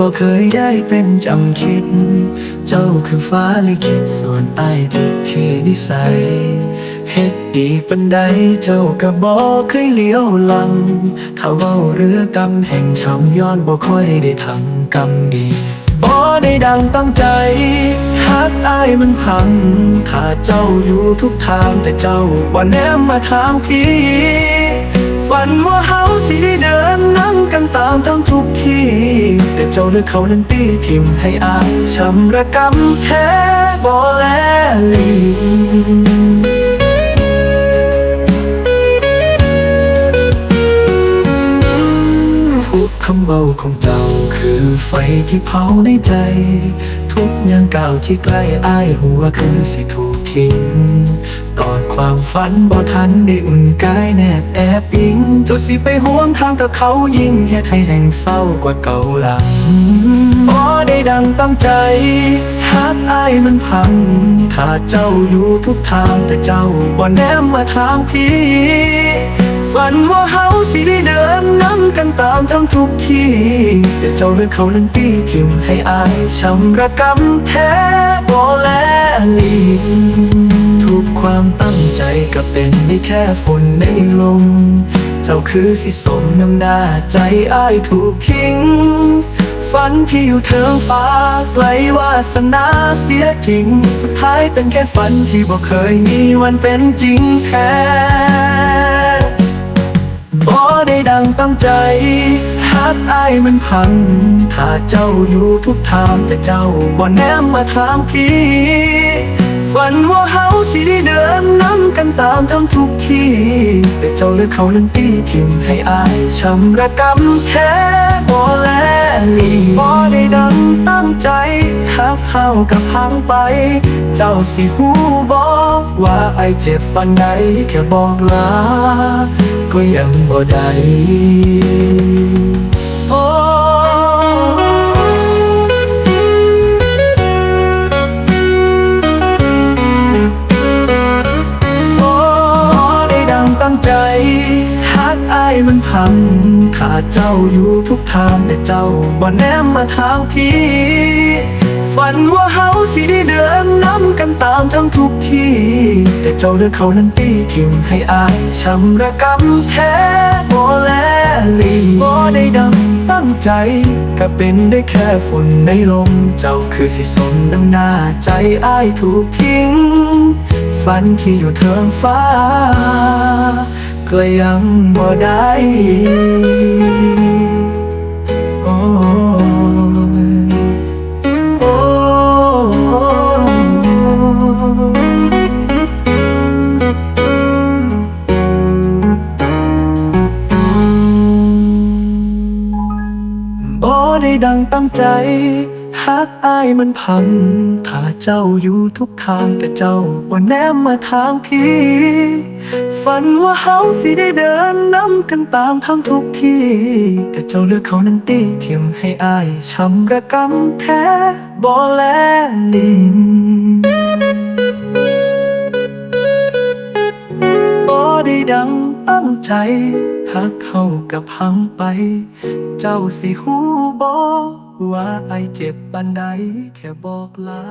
บ่เคยได้เป็นจำคิด เจ้าคือฟ้าลิขิตส่วนไอ้ติดที่นิสัยเฮ็ดดีปันใดเจ้าก็บ่เคยเลี้ยวหลังถ้าเว้าเรือกำแห่งช้ำย้อนบ่ค่อยได้ทำกำดีบ่ได้ดังตั้งใจฮักอายมันพังถ้าเจ้าอยู่ทุกทางแต่เจ้าบ่แนมมาทางพี่ ฝันว่าเฮาสิได้ เจ้าเลือกเขานั้นตีทิมให้อาช้ำระกำแท้บ่แลลีทุกคำเบาของเจ้าคือไฟที่เผาในใจ ทุกอย่างเก้าที่ใกล้อ้ายหัวคือสิถูก ทิ้งกอดความฝันบ่ทันได้อุ่นกายแนบแอบอิงเจ้าสิไปห่วงทางกับเขายิ่งเฮ็ดให้แห่งเศร้ากว่าเก่าหลังบ่ได้ดังตั้งใจฮักอ้ายมันพังถ้าเจ้าอยู่ทุกทางแต่เจ้าบ่แนมมาทางพี่ฝันว่าเฮาสิได้เดินนํกันตามทั้งทุกที่ แต่เจ้าเลือกเขานั้นตีทิมให้อายช้ำระกำแท้บ่แลลี ความตั้งใจก็เป็นได้แค่ฝุ่นในลม เจ้าคือสิสมน้ำหน้าใจอายถูกทิ้ง ฝันที่อยู่เทิงฟ้าไกลวาสนาเสียจริง สุดท้ายเป็นแค่ฝันที่บ่เคยมีวันเป็นจริงแท้บ่ได้ดังตั้งใจฮักอายมันพังถ้าเจ้าอยู่ทุกทางแต่เจ้าบ่แนมมาทางพี่ฝันว่าเฮา สิได้เดินนํกันตามทั้งทุกที่ แต่เจ้าเลือกเขานั้นตีทิมให้อายช้ำระกำแท้บ่แลลีบ่ได้ดังตั้งใจฮักเฮากับพังไป เจ้าสิฮู้บ่ว่าไอายเจ็บปานใดแค่บอกลาก็ยังบ่ได้ เจ้าอยู่ทุกทางแต่เจ้าบ่แนมมาทางพี่ ฝันว่าเฮาสิได้เดินนํกันตามทั้งทุกที่ แต่เจ้าเลือกเขานั้นตีทิมให้อายช้ำระกำแท้บ่แลลีบ่ได้ดังตั้งใจก็เป็นได้แค่ฝุ่นในลม เจ้าคือสิสมน้ำหน้าใจอายถูกทิ้ง ฝันที่อยู่เทิงฟ้า ก็ยังบ่ได้โอ้โอ้บ่ได้ดังตั้งใจ ฮักอายมันพัง ถ้าเจ้าอยู่ทุกทางแต่เจ้าบ่แนมมาทางพี่ ฝันว่าเฮาสิได้เดินนํกันตามทั้งทุกที่ แต่เจ้าเลือกเขานั้นตีเทียมให้อายช้ำระกำแท้บ่แลลินบ่ได้ดังตั้งใจหักเฮากับพังไป เจ้าสิฮู้บ่ ว่าไอเจ็บปันใดแค่บอกลา